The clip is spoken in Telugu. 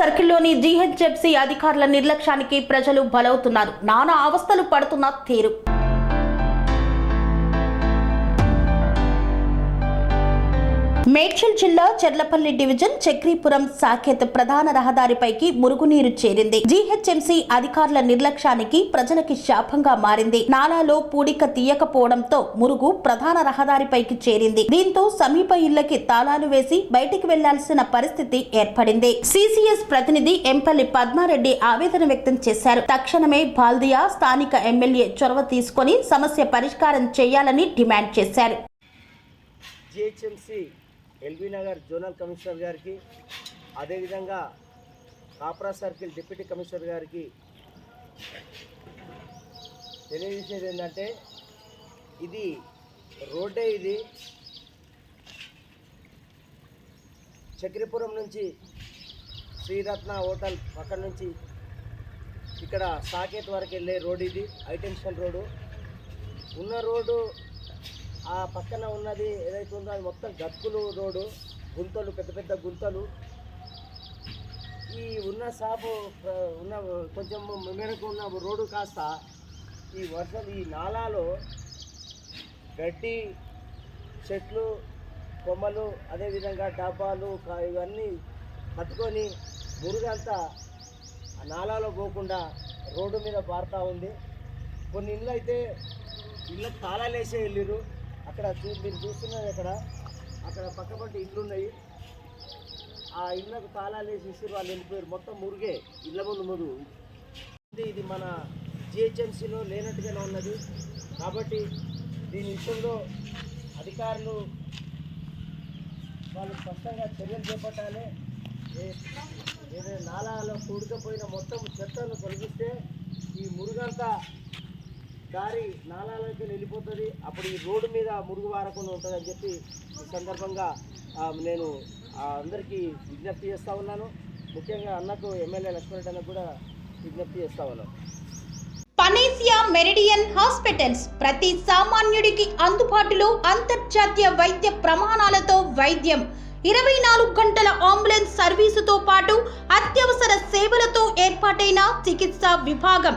సర్కిల్లోని జీహెచ్ఎఫ్సీ అధికారుల నిర్లక్ష్యానికి ప్రజలు బలవుతున్నారు. నానా అవస్థలు పడుతున్న తీరు. మేడ్చల్ జిల్లా చెర్లపల్లి డివిజన్ చక్రీపురం సాకేత్ ప్రధాన రహదారిపైకి మురుగునీరు చేరింది. జీహెచ్ఎంసీ అధికారుల నిర్లక్ష్యానికి ప్రజలకి శాపంగా మారింది. నాలాలో పూడిక తీయకపోవడంతో మురుగు ప్రధాన రహదారిపైకి చేరింది. దీంతో సమీప ఇళ్ళకి తాళాలు వేసి బయటికి వెళ్ళాల్సిన పరిస్థితి ఏర్పడింది. సిసిఎస్ ప్రతినిధి ఎంపల్లి పద్మారెడ్డి ఆవేదన వ్యక్తం చేశారు. తక్షణమే బాల్దియా స్థానిక ఎమ్మెల్యే చొరవ తీసుకొని సమస్య పరిష్కారం చేయాలని డిమాండ్ చేశారు. GHMC LB Nagar zonal commissioner గారికి అదేవిధంగా కాప్రా సర్కిల్ డిప్యూటీ కమిషనర్ గారికి తెలియజేసేది ఏంటంటే ఇది రోడ్డే ఇది. చక్రపురం నుంచి శ్రీరత్న హోటల్ అక్కడ నుంచి ఇక్కడ సాకేత్ వరకు వెళ్ళే రోడ్ ఇది హైటెన్షన్ రోడ్డు. ఉన్న రోడ్డు ఆ పక్కన ఉన్నది ఏదైతే ఉందో అది మొత్తం గతుకులు రోడ్డు గుంతలు పెద్ద పెద్ద గుంతలు. ఈ ఉన్న షాపు ఉన్న కొంచెం మేరకు ఉన్న రోడ్డు కాస్త ఈ వర్షం ఈ నాలాలో గడ్డి చెట్లు కొమ్మలు అదేవిధంగా డబ్బాలు ఇవన్నీ పట్టుకొని మురుగంతా ఆ నాలాలో పోకుండా రోడ్డు మీద పారుతూ ఉంది. కొన్ని ఇళ్ళు అయితే ఇళ్ళకి తాళాలు వేసే వెళ్ళిర్రు. అక్కడ చూ మీరు చూస్తున్నది అక్కడ. అక్కడ పక్కపట్టి ఇళ్ళు ఉన్నాయి. ఆ ఇళ్ళకు తాళాలు వేసి ఇస్తారు వాళ్ళు వెళ్ళిపోయారు. మొత్తం మురిగే ఇళ్ళ ముందు ముందు ఇది మన జిహెచ్ఎంసీలో లేనట్టుగానే ఉన్నది. కాబట్టి దీని విషయంలో అధికారులు వాళ్ళు స్పష్టంగా చర్యలు చేపట్టాలి. ఏదైనా నాలాలో కూడుకపోయిన మొత్తం చెత్తను తొలగిస్తే ఈ మురుగంతా దారి నాలాలకి వెళ్ళిపోతుంది అప్పుడు ఈ రోడ్డు మీద మురుగు వారకుండా ఉంటుంది అని చెప్పి ఈ సందర్భంగా నేను అందరికీ విజ్ఞప్తి చేస్తూ ఉన్నాను. ముఖ్యంగా అన్నకు ఎమ్మెల్యే లక్ష్మణ్ అన్నకు కూడా విజ్ఞప్తి చేస్తూ ఉన్నాను. పనేసియా మెరిడియన్ హాస్పిటల్స్ ప్రతి సామాన్యుడికి అందుబాటులో అంతర్జాతీయ వైద్య ప్రమాణాలతో వైద్యం. ఇరవై నాలుగు గంటల అంబులెన్స్ సర్వీసుతో పాటు అత్యవసర సేవలతో ఏర్పాటైన చికిత్సా విభాగం.